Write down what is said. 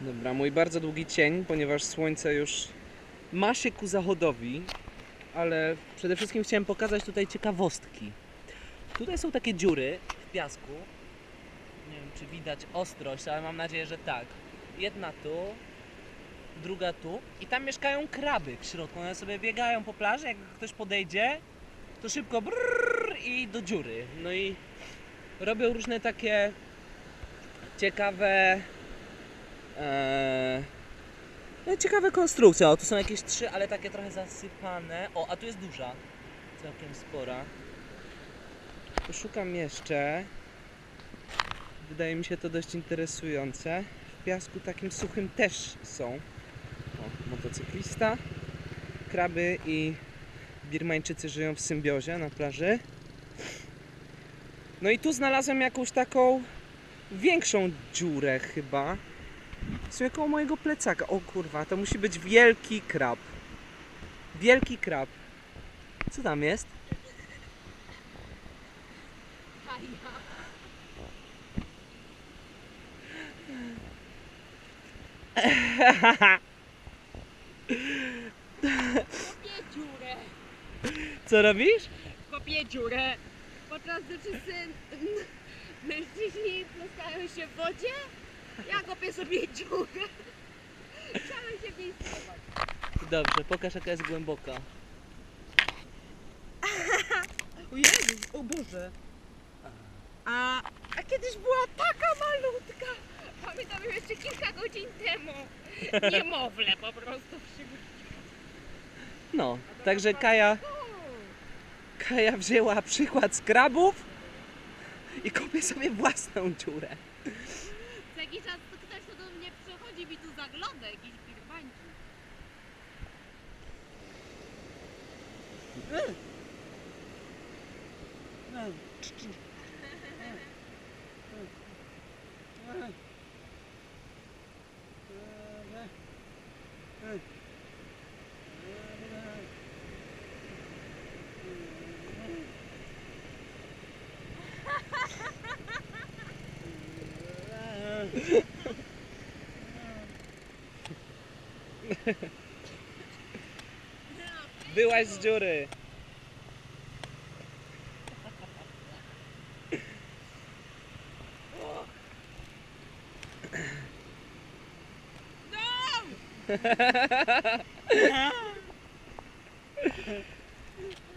Dobra, mój bardzo długi cień, ponieważ słońce już ma się ku zachodowi, ale przede wszystkim chciałem pokazać tutaj ciekawostki. Tutaj są takie dziury w piasku. Nie wiem, czy widać ostrość, ale mam nadzieję, że tak. Jedna tu, druga tu i tam mieszkają kraby w środku. One sobie biegają po plaży, jak ktoś podejdzie, to szybko brrr i do dziury. No i robią różne takie ciekawe Eee, no ciekawe konstrukcje. O, tu są jakieś trzy, ale takie trochę zasypane. O, a tu jest duża. Całkiem spora. Poszukam jeszcze. Wydaje mi się to dość interesujące. W piasku takim suchym też są. O, motocyklista. Kraby i Birmańczycy żyją w symbiozie na plaży. No i tu znalazłem jakąś taką większą dziurę chyba. Sumie koło mojego plecaka. O kurwa, to musi być wielki krab. Wielki krab. Co tam jest? Kopię dziurę, Co robisz? kopię dziurę. Podczas gdy wszyscy mężczyźni pluskają się w wodzie, ja kopię sobie dziurę. Chciałem się w niej schować. Dobrze, pokaż jaka jest głęboka. O Jezu, o Boże. A, a kiedyś była taka malutka. Pamiętam ją jeszcze kilka godzin temu. Niemowlę po prostu. No, także Kaja, Kaja wzięła przykład z krabów i kopie sobie własną dziurę. Jakiś czas to ktoś tu do mnie przychodzi mi tu zagląda, jakiś birmańczyk. Byłaś z dziury. No!